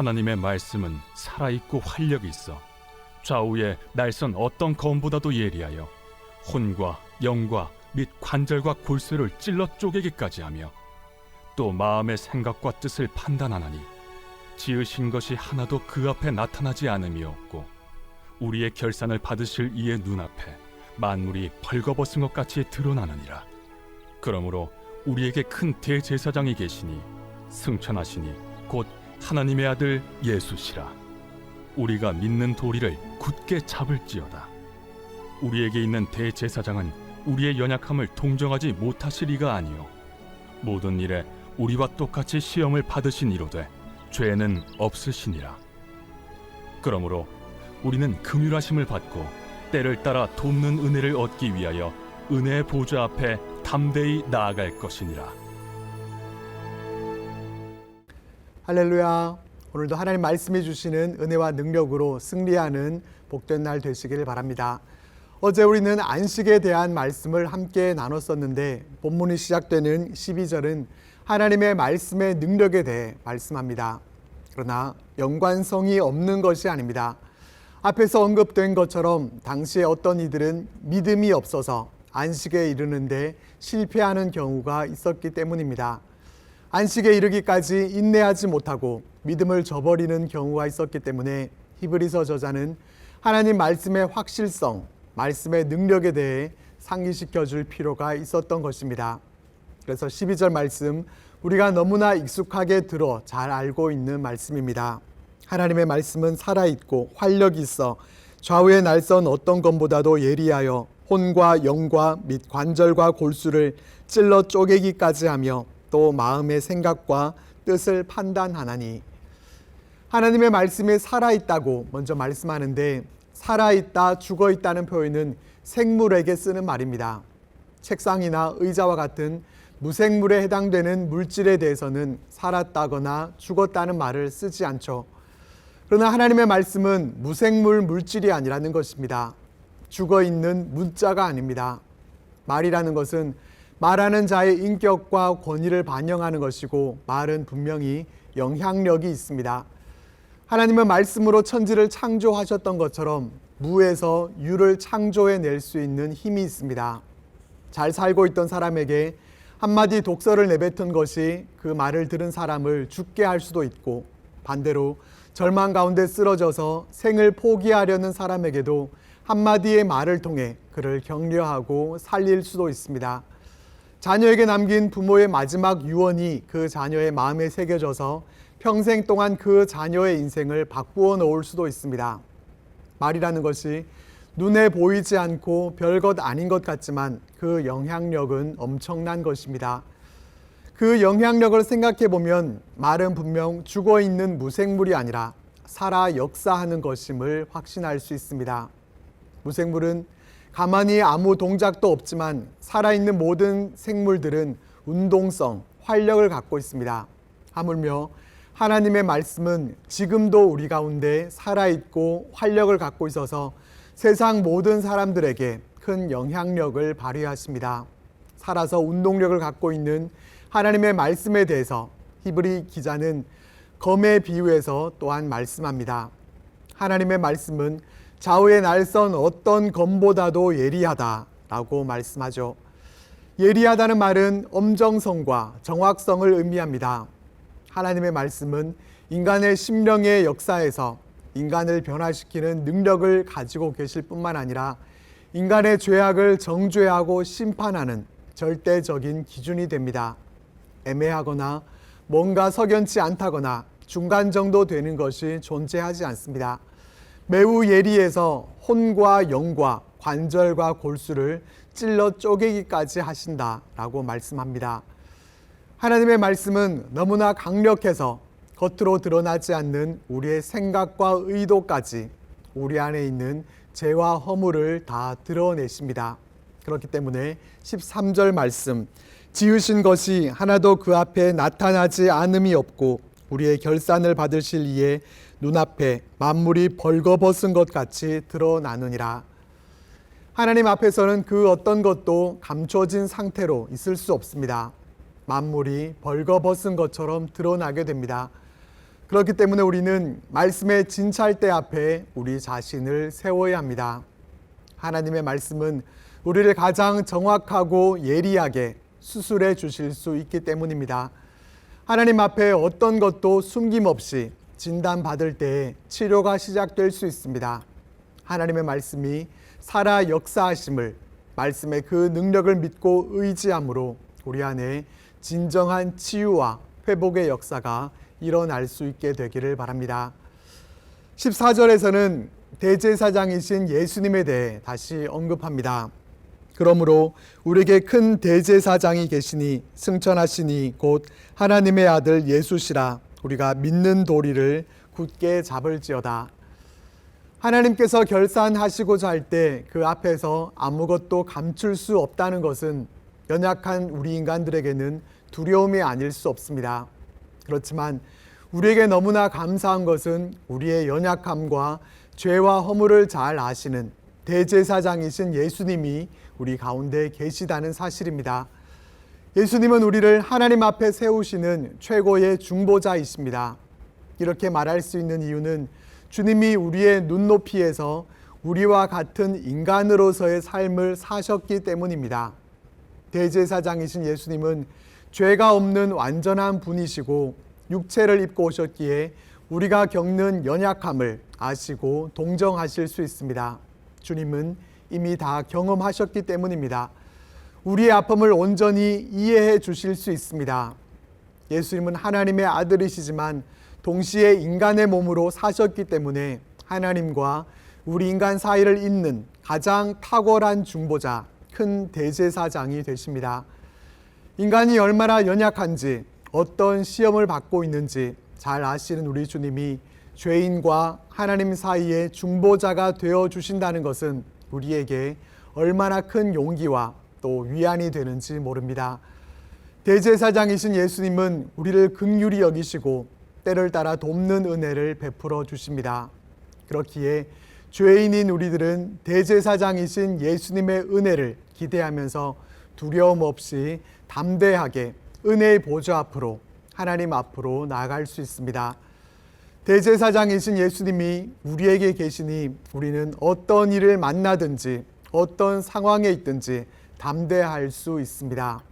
하나님의 말씀은 살아있고 활력이 있어. 좌우에 날선 어떤 검보다도 예리하여 혼과 영과 및 관절과 골수를 찔러 쪼개기까지 하며 또 마음의 생각과 뜻을 판단하나니 지으신 것이 하나도 그 앞에 나타나지 않음이 없고 우리의 결산을 받으실 이의 눈앞에 만물이 벌거벗은 것 같이 드러나느니라. 그러므로 우리에게 큰 대제사장이 계시니 승천하시니 곧 하나님의 아들 예수시라. 우리가 믿는 도리를 굳게 잡을지어다. 우리에게 있는 대제사장은 우리의 연약함을 동정하지 못하시리가 아니요. 모든 일에 우리와 똑같이 시험을 받으신 이로되 죄는 없으시니라. 그러므로 우리는 긍휼하심을 받고 때를 따라 돕는 은혜를 얻기 위하여 은혜의 보좌 앞에 담대히 나아갈 것이니라 할렐루야. 오늘도 하나님 말씀해 주시는 은혜와 능력으로 승리하는 복된 날 되시기를 바랍니다. 어제 우리는 안식에 대한 말씀을 함께 나눴었는데 본문이 시작되는 12절은 하나님의 말씀의 능력에 대해 말씀합니다. 그러나 연관성이 없는 것이 아닙니다. 앞에서 언급된 것처럼 당시에 어떤 이들은 믿음이 없어서 안식에 이르는데 실패하는 경우가 있었기 때문입니다. 안식에 이르기까지 인내하지 못하고 믿음을 저버리는 경우가 있었기 때문에 히브리서 저자는 하나님 말씀의 확실성, 말씀의 능력에 대해 상기시켜 줄 필요가 있었던 것입니다. 그래서 12절 말씀 우리가 너무나 익숙하게 들어 잘 알고 있는 말씀입니다. 하나님의 말씀은 살아있고 활력이 있어 좌우의 날선 어떤 것보다도 예리하여 혼과 영과 및 관절과 골수를 찔러 쪼개기까지 하며 또 마음의 생각과 뜻을 판단하나니 하나님의 말씀이 살아 있다고 먼저 말씀하는데 살아 있다, 죽어 있다는 표현은 생물에게 쓰는 말입니다. 책상이나 의자와 같은 무생물에 해당되는 물질에 대해서는 살았다거나 죽었다는 말을 쓰지 않죠. 그러나 하나님의 말씀은 무생물 물질이 아니라는 것입니다. 죽어 있는 문자가 아닙니다. 말이라는 것은 말하는 자의 인격과 권위를 반영하는 것이고 말은 분명히 영향력이 있습니다. 하나님은 말씀으로 천지를 창조하셨던 것처럼 무에서 유를 창조해 낼수 있는 힘이 있습니다. 잘 살고 있던 사람에게 한마디 독서를 내뱉은 것이 그 말을 들은 사람을 죽게 할 수도 있고 반대로 절망 가운데 쓰러져서 생을 포기하려는 사람에게도 한마디의 말을 통해 그를 격려하고 살릴 수도 있습니다. 자녀에게 남긴 부모의 마지막 유언이 그 자녀의 마음에 새겨져서 평생 동안 그 자녀의 인생을 바꾸어 놓을 수도 있습니다. 말이라는 것이 눈에 보이지 않고 별것 아닌 것 같지만 그 영향력은 엄청난 것입니다. 그 영향력을 생각해 보면 말은 분명 죽어 있는 무생물이 아니라 살아 역사하는 것임을 확신할 수 있습니다. 무생물은 가만히 아무 동작도 없지만 살아있는 모든 생물들은 운동성, 활력을 갖고 있습니다. 하물며 하나님의 말씀은 지금도 우리 가운데 살아있고 활력을 갖고 있어서 세상 모든 사람들에게 큰 영향력을 발휘하십니다. 살아서 운동력을 갖고 있는 하나님의 말씀에 대해서 히브리 기자는 검에 비유해서 또한 말씀합니다. 하나님의 말씀은 좌우의 날선 어떤 검보다도 예리하다라고 말씀하죠. 예리하다는 말은 엄정성과 정확성을 의미합니다. 하나님의 말씀은 인간의 심령의 역사에서 인간을 변화시키는 능력을 가지고 계실 뿐만 아니라 인간의 죄악을 정죄하고 심판하는 절대적인 기준이 됩니다. 애매하거나 뭔가 석연치 않다거나 중간 정도 되는 것이 존재하지 않습니다. 매우 예리해서 혼과 영과 관절과 골수를 찔러 쪼개기까지 하신다라고 말씀합니다. 하나님의 말씀은 너무나 강력해서 겉으로 드러나지 않는 우리의 생각과 의도까지 우리 안에 있는 죄와 허물을 다 드러내십니다. 그렇기 때문에 13절 말씀 지으신 것이 하나도 그 앞에 나타나지 않음이 없고 우리의 결산을 받으실 이에 눈앞에 만물이 벌거벗은 것 같이 드러나느니라. 하나님 앞에서는 그 어떤 것도 감춰진 상태로 있을 수 없습니다. 만물이 벌거벗은 것처럼 드러나게 됩니다. 그렇기 때문에 우리는 말씀의 진찰대 앞에 우리 자신을 세워야 합니다. 하나님의 말씀은 우리를 가장 정확하고 예리하게 수술해 주실 수 있기 때문입니다. 하나님 앞에 어떤 것도 숨김없이 진단받을 때 치료가 시작될 수 있습니다. 하나님의 말씀이 살아 역사하심을 말씀의 그 능력을 믿고 의지함으로 우리 안에 진정한 치유와 회복의 역사가 일어날 수 있게 되기를 바랍니다. 14절에서는 대제사장이신 예수님에 대해 다시 언급합니다. 그러므로 우리에게 큰 대제사장이 계시니 승천하시니 곧 하나님의 아들 예수시라 우리가 믿는 도리를 굳게 잡을지어다. 하나님께서 결산하시고자 할 때 그 앞에서 아무것도 감출 수 없다는 것은 연약한 우리 인간들에게는 두려움이 아닐 수 없습니다. 그렇지만 우리에게 너무나 감사한 것은 우리의 연약함과 죄와 허물을 잘 아시는 대제사장이신 예수님이 우리 가운데 계시다는 사실입니다. 예수님은 우리를 하나님 앞에 세우시는 최고의 중보자이십니다. 이렇게 말할 수 있는 이유는 주님이 우리의 눈높이에서 우리와 같은 인간으로서의 삶을 사셨기 때문입니다. 대제사장이신 예수님은 죄가 없는 완전한 분이시고 육체를 입고 오셨기에 우리가 겪는 연약함을 아시고 동정하실 수 있습니다. 주님은 이미 다 경험하셨기 때문입니다. 우리의 아픔을 온전히 이해해 주실 수 있습니다. 예수님은 하나님의 아들이시지만 동시에 인간의 몸으로 사셨기 때문에 하나님과 우리 인간 사이를 잇는 가장 탁월한 중보자, 큰 대제사장이 되십니다. 인간이 얼마나 연약한지, 어떤 시험을 받고 있는지 잘 아시는 우리 주님이 죄인과 하나님 사이의 중보자가 되어 주신다는 것은 우리에게 얼마나 큰 용기와 또 위안이 되는지 모릅니다. 대제사장이신 예수님은 우리를 극률히 여기시고 때를 따라 돕는 은혜를 베풀어 주십니다. 그렇기에 죄인인 우리들은 대제사장이신 예수님의 은혜를 기대하면서 두려움 없이 담대하게 은혜의 보좌 앞으로 하나님 앞으로 나아갈 수 있습니다. 대제사장이신 예수님이 우리에게 계시니 우리는 어떤 일을 만나든지 어떤 상황에 있든지 담대할 수 있습니다.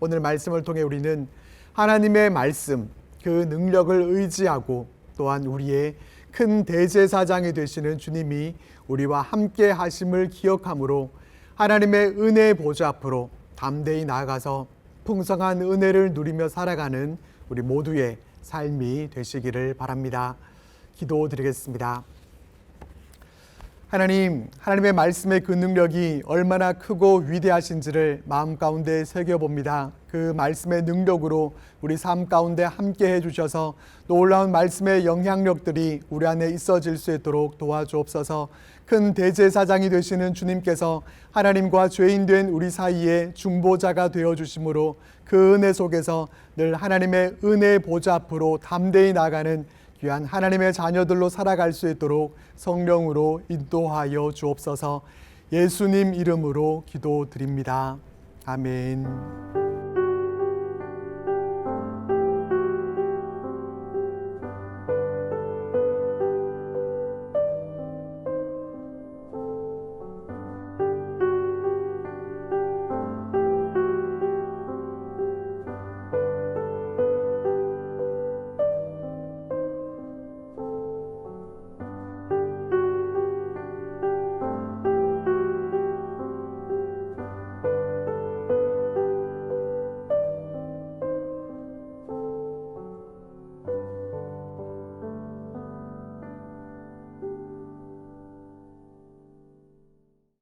오늘 말씀을 통해 우리는 하나님의 말씀, 그 능력을 의지하고 또한 우리의 큰 대제사장이 되시는 주님이 우리와 함께 하심을 기억함으로 하나님의 은혜의 보좌 앞으로 담대히 나아가서 풍성한 은혜를 누리며 살아가는 우리 모두의 삶이 되시기를 바랍니다. 기도드리겠습니다. 하나님, 하나님의 말씀의 그 능력이 얼마나 크고 위대하신지를 마음 가운데 새겨봅니다. 그 말씀의 능력으로 우리 삶 가운데 함께 해주셔서 놀라운 말씀의 영향력들이 우리 안에 있어질 수 있도록 도와주옵소서 큰 대제사장이 되시는 주님께서 하나님과 죄인 된 우리 사이에 중보자가 되어주심으로 그 은혜 속에서 늘 하나님의 은혜 보좌 앞으로 담대히 나가는 귀한 하나님의 자녀들로 살아갈 수 있도록 성령으로 인도하여 주옵소서 예수님 이름으로 기도드립니다. 아멘.